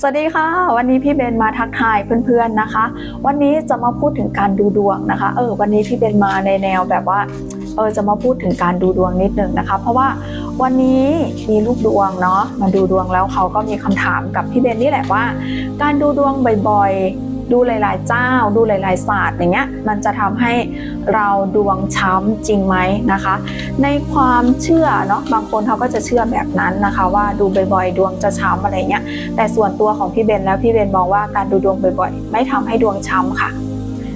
สวัสดีค่ะ วันนี้พี่เบนมาทักทายเพื่อนๆนะคะ วันนี้จะมาพูดถึงการดูดวงนะคะ เออวันนี้พี่เบนมาในแนวแบบว่าเออจะมาพูดถึงการดูดวงนิดนึงนะคะ เพราะว่าวันนี้มีลูกดวงเนาะมาดูดวงแล้วเขาก็มีคำถามกับพี่เบนนี่แหละว่า การดูดวงบ่อยๆ ดูหลาย ๆ เจ้า ดูหลาย ๆ ศาสตร์อย่างเงี้ยมันจะทำให้เราดวงช้ำจริงไหมนะคะ ในความเชื่อเนาะบางคนเขาก็จะเชื่อแบบนั้นนะคะ ว่าดูบ่อย ๆ ดวงจะช้ำอะไรเงี้ยแต่ส่วนตัวของพี่เบนแล้วพี่เบนมองว่าการดูดวงบ่อย ๆ ไม่ทำให้ดวงช้ำค่ะ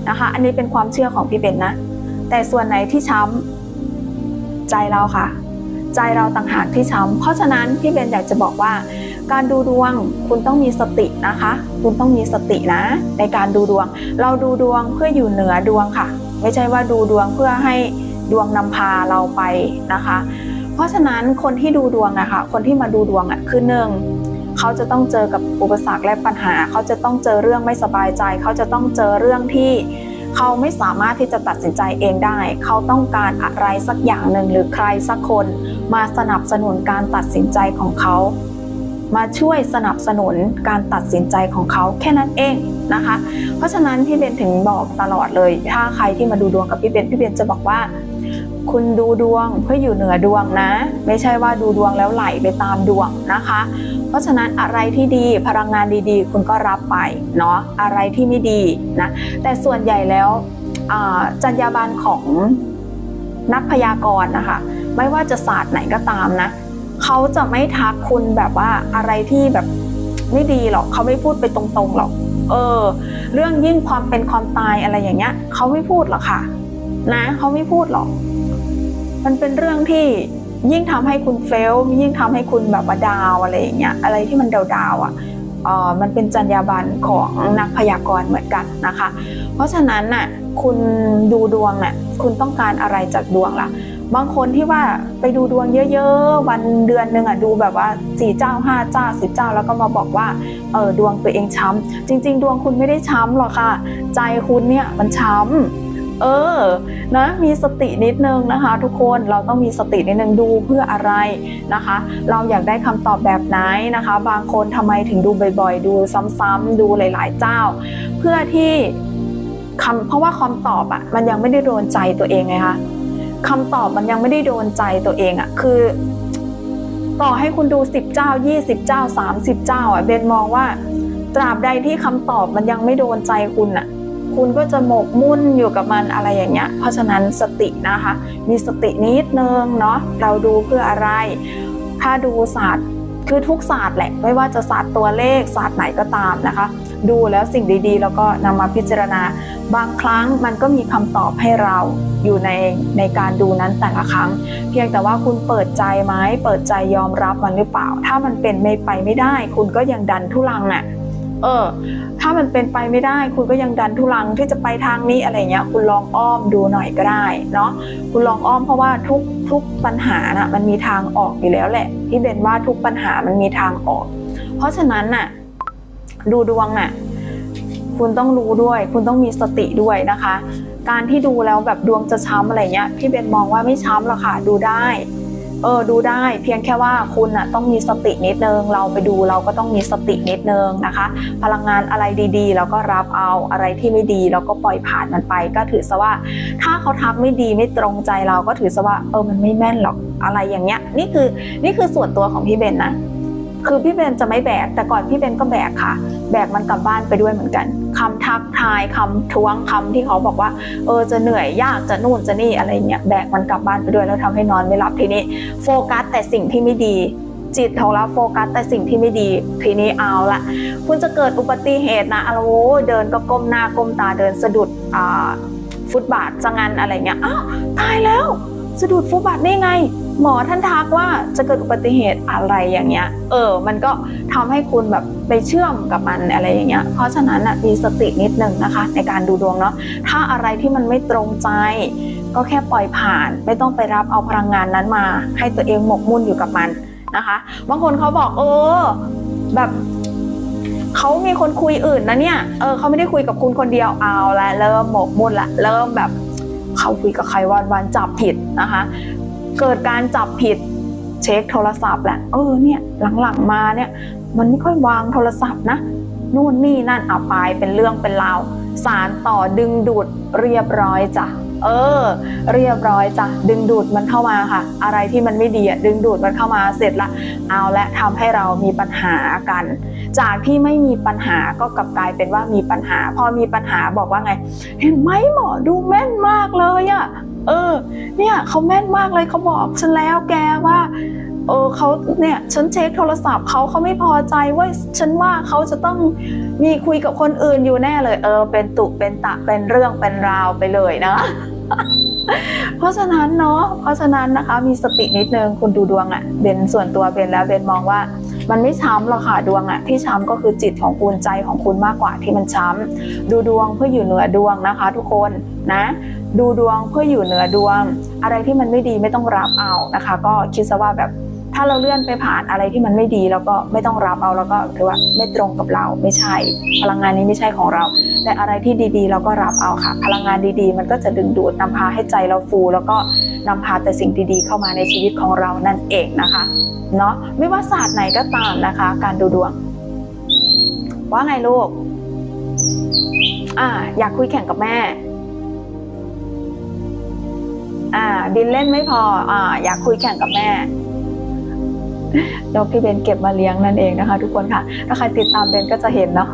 นะคะ อันนี้เป็นความเชื่อของพี่เบนนะ แต่ส่วนไหนที่ช้ำใจเราค่ะ ใจเราต่างหากที่ช้ำเพราะฉะนั้นพี่เบนอยากจะบอกว่า การดูดวงคุณต้องมีสตินะคะ คุณต้องมีสตินะ ในการดูดวง เราดูดวงเพื่ออยู่เหนือดวงค่ะ ไม่ใช่ว่าดูดวงเพื่อให้ดวงนำพาเราไปนะคะ เพราะฉะนั้นคนที่ดูดวงอะค่ะ คนที่มาดูดวงอะคือหนึ่งเขาจะต้องเจอกับอุปสรรคและปัญหา เขาจะต้องเจอเรื่องไม่สบายใจ เขาจะต้องเจอเรื่องที่เขาไม่สามารถที่จะตัดสินใจเองได้ เขาต้องการอะไรสักอย่างหนึ่งหรือใครสักคน มาสนับสนุนการตัดสินใจของเขา มาช่วยสนับสนุนการตัดสินใจของเขาแค่นั้นเองนะคะ เพราะฉะนั้นพี่เบนถึงบอกตลอดเลย ถ้าใครที่มาดูดวงกับพี่เบนพี่เบนจะบอกว่า คุณดูดวงเพื่ออยู่เหนือดวงนะ ไม่ใช่ว่าดูดวงแล้วไหลไปตามดวงนะคะ เพราะฉะนั้นอะไรที่ดีพลังงานดีๆ คุณก็รับไปเนาะอะไรที่ไม่ดีนะแต่ส่วนใหญ่แล้วจรรยาบรรณของนักพยากรณ์นะคะ ไม่ว่าจะศาสตร์ไหนก็ตามนะ เขาจะไม่ทักคุณแบบว่าอะไรที่แบบไม่ดีหรอกเขาไม่พูดไปตรงๆหรอก เออ เรื่องยิ่งความเป็นความตายอะไรอย่างเงี้ยเขาไม่พูดหรอกค่ะ นะเขาไม่พูดหรอก มันเป็นเรื่องที่ยิ่งทำให้คุณเฟลยิ่งทำให้คุณแบบว่าดาวอะไรอย่างเงี้ยอะไรที่มันดาวๆอะเออมันเป็นจรรยาบรรณของนักพยากรณ์เหมือนกันนะคะ เพราะฉะนั้นน่ะคุณดูดวงน่ะคุณต้องการอะไรจากดวงล่ะ บางคนที่ว่าไปดูดวงเยอะๆ วันเดือนหนึ่งอะดูแบบว่าสี่เจ้าห้าเจ้าสิบเจ้าแล้วก็มาบอกว่าเออดวงตัวเองช้ำจริง ๆ ดวงคุณไม่ได้ช้ำหรอกค่ะ ใจคุณเนี่ยมันช้ำเออนะมีสตินิดนึงนะคะ ทุกคนเราต้องมีสตินิดนึงดูเพื่ออะไรนะคะ เราอยากได้คำตอบแบบไหนนะคะ บางคนทำไมถึงดูบ่อย ๆ ดูซ้ำๆดูหลาย ๆ เจ้า เพื่อที่คำเพราะว่าคำตอบอะมันยังไม่ได้โดนใจตัวเองไงคะ คำตอบมันยังไม่ได้โดนใจตัวเองอะคือ ต่อให้คุณดู10เจ้า20เจ้า30เจ้าอะเบนมองว่าตราบใดที่คำตอบมันยังไม่โดนใจคุณอะคุณก็จะหมกมุ่นอยู่กับมันอะไรอย่างเงี้ย เพราะฉะนั้นสตินะคะ มีสตินิดนึงเนาะเราดูเพื่ออะไร ถ้าดูศาสตร์คือทุกศาสตร์แหละ ไม่ว่าจะศาสตร์ตัวเลขศาสตร์ไหนก็ตามนะคะ ดูแล้วสิ่งดีๆ แล้วก็นำมาพิจารณา บางครั้งมันก็มีคำตอบให้เราอยู่ในในการดูนั้นแต่ละครั้ง เพียงแต่ว่าคุณเปิดใจไหมเปิดใจยอมรับมันหรือเปล่า ถ้ามันเป็นไม่ไปไม่ได้ คุณก็ยังดันทุลังอะเออ ถ้ามันเป็นไปไม่ได้ คุณก็ยังดันทุลังที่จะไปทางนี้อะไรเงี้ย คุณลองอ้อมดูหน่อยก็ได้เนาะ คุณลองอ้อมเพราะว่าทุกทุกปัญหาน่ะมันมีทางออกอยู่แล้วแหละพี่เบนว่าทุกปัญหามันมีทางออก เพราะฉะนั้นน่ะ ดูดวงน่ะคุณต้องรู้ด้วย คุณต้องมีสติด้วยนะคะ การที่ดูแล้วแบบดวงจะช้ำอะไรเงี้ยพี่เบนมองว่าไม่ช้ำหรอกค่ะดูได้เออดูได้เพียงแค่ว่าคุณน่ะต้องมีสตินิดนึง เราไปดูเราก็ต้องมีสตินิดนึงนะคะ พลังงานอะไรดีๆเราก็รับเอาอะไรที่ไม่ดีเราก็ปล่อยผ่านมันไป ก็ถือซะว่า ถ้าเขาทักไม่ดีไม่ตรงใจเราก็ถือซะว่าเออมันไม่แม่นหรอกอะไรอย่างเงี้ยนี่คือนี่คือส่วนตัวของพี่เบนนะคือพี่เบนจะไม่แบกแต่ก่อนพี่เบนก็แบกค่ะ แบกมันกลับบ้านไปด้วยเหมือนกันคำทักทายคำท้วงคำที่เขาบอกว่า เออจะเหนื่อยยากจะนู่นจะนี่อะไรเงี้ยแบกมันกลับบ้านไปด้วยแล้วทำให้นอนไม่หลับทีนี้ โฟกัสแต่สิ่งที่ไม่ดีจิตของเราโฟกัสแต่สิ่งที่ไม่ดีทีนี้เอาละคุณจะเกิดอุบัติเหตุนะอะไรโอ้เดินก็ก้มหน้าก้มตาเดินสะดุดอ่าฟุตบาทจะงันอะไรเงี้ยอ้าวตายแล้ว สะดุดฟุตบาทได้ไง หมอท่านทักว่าจะเกิดอุบัติเหตุอะไรอย่างเงี้ย เออ มันก็ทำให้คุณแบบไปเชื่อมกับมันอะไรอย่างเงี้ย เพราะฉะนั้นน่ะมีสตินิดนึงนะคะ ในการดูดวงเนาะ ถ้าอะไรที่มันไม่ตรงใจ ก็แค่ปล่อยผ่าน ไม่ต้องไปรับเอาพลังงานนั้นมา ให้ตัวเองหมกมุ่นอยู่กับมันนะคะ บางคนเขาบอกเออแบบเขามีคนคุยอื่นนะเนี่ย เออเขาไม่ได้คุยกับคุณคนเดียวเอาละเริ่มหมกมุ่นละ เริ่มแบบเขาคุยกับใครวันวันๆจับผิดนะคะ เกิดการจับผิดเช็คโทรศัพท์แหละเออเนี่ยหลังๆมาเนี่ย มันไม่ค่อยวางโทรศัพท์นะนู่นนี่นั่นเอาไปเป็นเรื่องเป็นราวสารต่อดึงดูดเรียบร้อยจ้ะเออ เรียบร้อยจ้ะดึงดูดมันเข้ามาค่ะ อะไรที่มันไม่ดีดึงดูดมันเข้ามาเสร็จละเอาและทำให้เรามีปัญหากัน จากที่ไม่มีปัญหาก็กลับกลายเป็นว่ามีปัญหา พอมีปัญหาบอกว่าไง เห็นไหมหมอดูแม่นมากเลยอะ เออ เนี่ยเขาแม่นมากเลยเขาบอกฉันแล้วแกว่า เออเขาเนี่ยฉันเช็คโทรศัพท์เขาเขาไม่พอใจเว่าฉันว่าเขาจะต้องมีคุยกับคนอื่นอยู่แน่เลย เออ เป็นตุเป็นตะเป็นเรื่องเป็นราวไปเลยนะเพราะฉะนั้นเนาะเพราะฉะนั้นนะคะมีสตินิดนึงคุณดูดวงอะ่ะเบนส่วนตัวเบนแล้วเบนมองว่า มันไม่ช้ำหรอกค่ะดวงอะ่ะที่ช้ำก็คือจิตของคุณใจของคุณมากกว่าที่มันช้ำดูดวงเพื่ออยู่เหนือดวงนะคะ ทุกคนนะ ดูดวงเพื่ออยู่เหนือดวง อะไรที่มันไม่ดีไม่ต้องรับเอานะคะ ก็คิดซะว่าแบบ ถ้าเราเลื่อนไปผ่านอะไรที่มันไม่ดีแล้วก็ไม่ต้องรับเอาแล้วก็ถือว่าไม่ตรงกับเราไม่ใช่ พลังงานนี้ไม่ใช่ของเรา แต่อะไรที่ดีๆ เราก็รับเอาค่ะ พลังงานดีๆ มันก็จะดึงดูดนำพาให้ใจเราฟู แล้วก็นำพาแต่สิ่งดีๆ เข้ามาในชีวิตของเรานั่นเองนะคะเนาะไม่ว่าศาสตร์ไหนก็ตามนะคะ การดูดวง ว่าไงลูกอ่าอยากคุยแข่งกับแม่อ่าดินเล่นไม่พออ่าอยากคุยแข่งกับแม่ นกที่เบนเก็บมาเลี้ยงนั่นเองนะคะ ทุกคนค่ะ ถ้าใครติดตามเบนก็จะเห็นเนาะ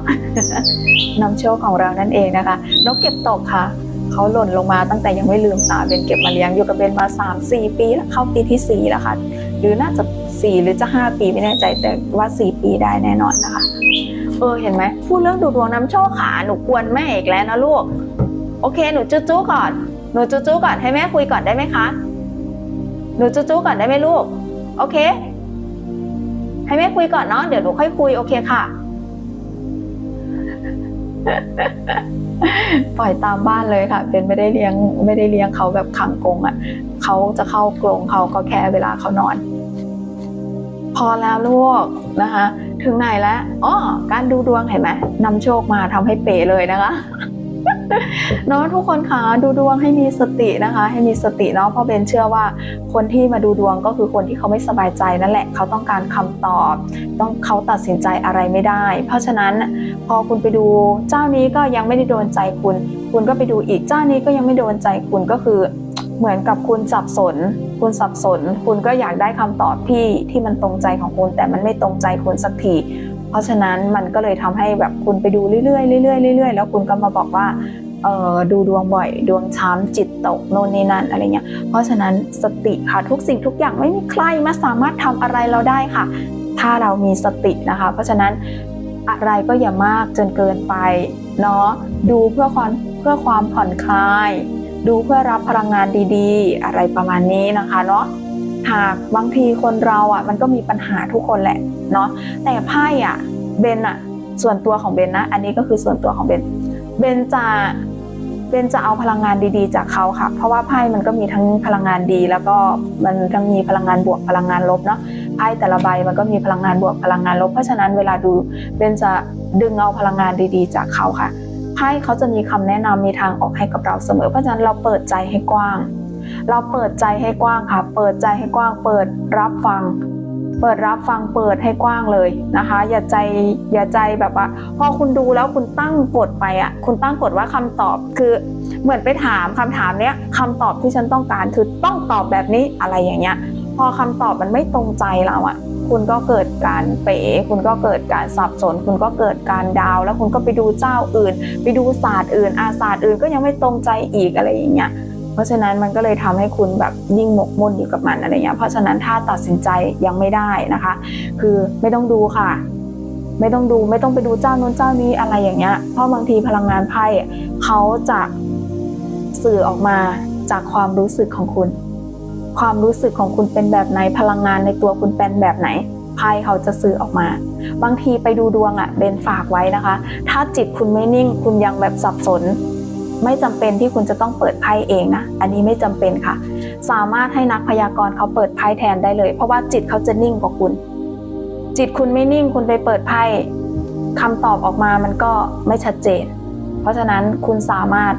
นำโชคของเรานั่นเองนะคะนกเก็บตกค่ะเขาหล่นลงมาตั้งแต่ยังไม่ลืมตาเบนเก็บมาเลี้ยงอยู่กับเบนมา 3 4 ปีแล้วเข้าปีที่ 4 แล้วค่ะ หรือน่าจะ 4 หรือจะ 5 ปีไม่แน่ใจแต่ว่า 4 ปีได้แน่นอนนะคะ เออเห็นไหมพูดเรื่องดูดวงน้ำโชคขาหนูกวนแม่อีกแล้วนะลูก โอเค หนูจู้จู้ก่อน หนูจู้จู้ก่อนให้แม่คุยก่อนได้ไหมคะ หนูจู้จู้ก่อนได้ไหมลูก โอเค ให้แม่คุยก่อนเนาะเดี๋ยวหนูค่อยคุยโอเคค่ะ ปล่อยตามบ้านเลยค่ะ เป็นไม่ได้เลี้ยงไม่ได้เลี้ยงเขาแบบขังกรงอะ่ะเขาจะเข้ากรงเขาก็แค่เวลาเขานอน พอแล้วลูกนะคะ ถึงไหนแล้วอ๋อการดูดวงเห็นไหมนำโชคมาทำให้เป๋เลยนะคะ เนาะทุกคนคะดูดวงให้มีสตินะคะ ให้มีสติเนาะเพราะเบนเชื่อว่าคนที่มาดูดวงก็คือคนที่เขาไม่สบายใจนั่นแหละเขาต้องการคำตอบ ต้องเขาตัดสินใจอะไรไม่ได้ เพราะฉะนั้นพอคุณไปดูเจ้านี้ก็ยังไม่ได้โดนใจคุณ คุณก็ไปดูอีกเจ้านี้ก็ยังไม่โดนใจคุณก็คือเหมือนกับคุณสับสน คุณสับสน คุณก็อยากได้คำตอบที่ที่มันตรงใจของคุณ แต่มันไม่ตรงใจคุณสักที เพราะฉะนั้นมันก็เลยทำให้แบบคุณไปดูเรื่อยๆเรื่อยๆเรื่อยๆแล้วคุณก็มาบอกว่าเออดูดวงบ่อย ดวงช้ำจิตตกโน่นนี่นั่นอะไรเงี้ยเพราะฉะนั้นสติค่ะทุกสิ่งทุกอย่างไม่มีใครมาสามารถทำอะไรเราได้ค่ะ ถ้าเรามีสตินะคะ เพราะฉะนั้นอะไรก็อย่ามากจนเกินไปเนาะดูเพื่อความเพื่อความผ่อนคลาย ดูเพื่อรับพลังงานดีๆ อะไรประมาณนี้นะคะเนาะ หากบางทีคนเราอะมันก็มีปัญหาทุกคนแหละเนาะแต่ไพ่อะเบนอะส่วนตัวของเบนนะ อันนี้ก็คือส่วนตัวของเบนเบนจะเบนจะเอาพลังงานดีๆ จากเขาค่ะ เพราะว่าไพ่มันก็มีทั้งพลังงานดี แล้วก็มันทั้งมีพลังงานบวกพลังงานลบเนาะไพ่แต่ละใบมันก็มีพลังงานบวกพลังงานลบ เพราะฉะนั้นเวลาดูเบนจะดึงเอาพลังงานดีๆ จากเขาค่ะไพ่เขาจะมีคำแนะนำมีทางออกให้กับเราเสมอ เพราะฉะนั้นเราเปิดใจให้กว้าง เราเปิดใจให้กว้างค่ะ เปิดใจให้กว้าง เปิดรับฟัง เปิดรับฟังเปิดให้กว้างเลยนะคะ อย่าใจอย่าใจแบบว่าพอคุณดูแล้วคุณตั้งกฎไปอะคุณตั้งกฎว่าคำตอบคือเหมือนไปถามคำถามเนี้ยคำตอบที่ฉันต้องการคือต้องตอบแบบนี้อะไรอย่างเงี้ย พอคำตอบมันไม่ตรงใจเราอะคุณก็เกิดการเป๋คุณก็เกิดการสับสน คุณก็เกิดการดาว แล้วคุณก็ไปดูเจ้าอื่น ไปดูศาสตร์อื่นอาศาสตร์อื่นก็ยังไม่ตรงใจอีกอะไรอย่างเงี้ย เพราะฉะนั้นมันก็เลยทำให้คุณแบบยิ่งหมกมุ่นอยู่กับมันอะไรเงี้ยเพราะฉะนั้นถ้าตัดสินใจยังไม่ได้นะคะ คือไม่ต้องดูค่ะ ไม่ต้องดูไม่ต้องไปดูเจ้านู้นเจ้านี้อะไรอย่างเงี้ยเพราะบางทีพลังงานไพ่เขาจะสื่อออกมาจากความรู้สึกของคุณ ความรู้สึกของคุณเป็นแบบไหนพลังงานในตัวคุณเป็นแบบไหนไพ่เขาจะสื่อออกมา บางทีไปดูดวงอะ่ะเบนฝากไว้นะคะ ถ้าจิตคุณไม่นิ่งคุณยังแบบสับสน ไม่จำเป็นที่คุณจะต้องเปิดไพ่เองนะ อันนี้ไม่จำเป็นค่ะ สามารถให้นักพยากรณ์เขาเปิดไพ่แทนได้เลย เพราะว่าจิตเขาจะนิ่งกว่าคุณ จิตคุณไม่นิ่งคุณไปเปิดไพ่คำตอบออกมามันก็ไม่ชัดเจน เพราะฉะนั้นคุณสามารถ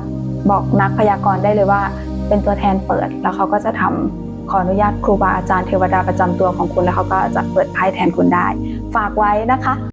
บอกนักพยากรณ์ได้เลยว่า เป็นตัวแทนเปิดแล้วเขาก็จะทำขออนุญาตครูบาอาจารย์เทวดาประจำตัวของคุณแล้วเขาก็จะเปิดไพ่แทนคุณได้ ฝากไว้นะคะ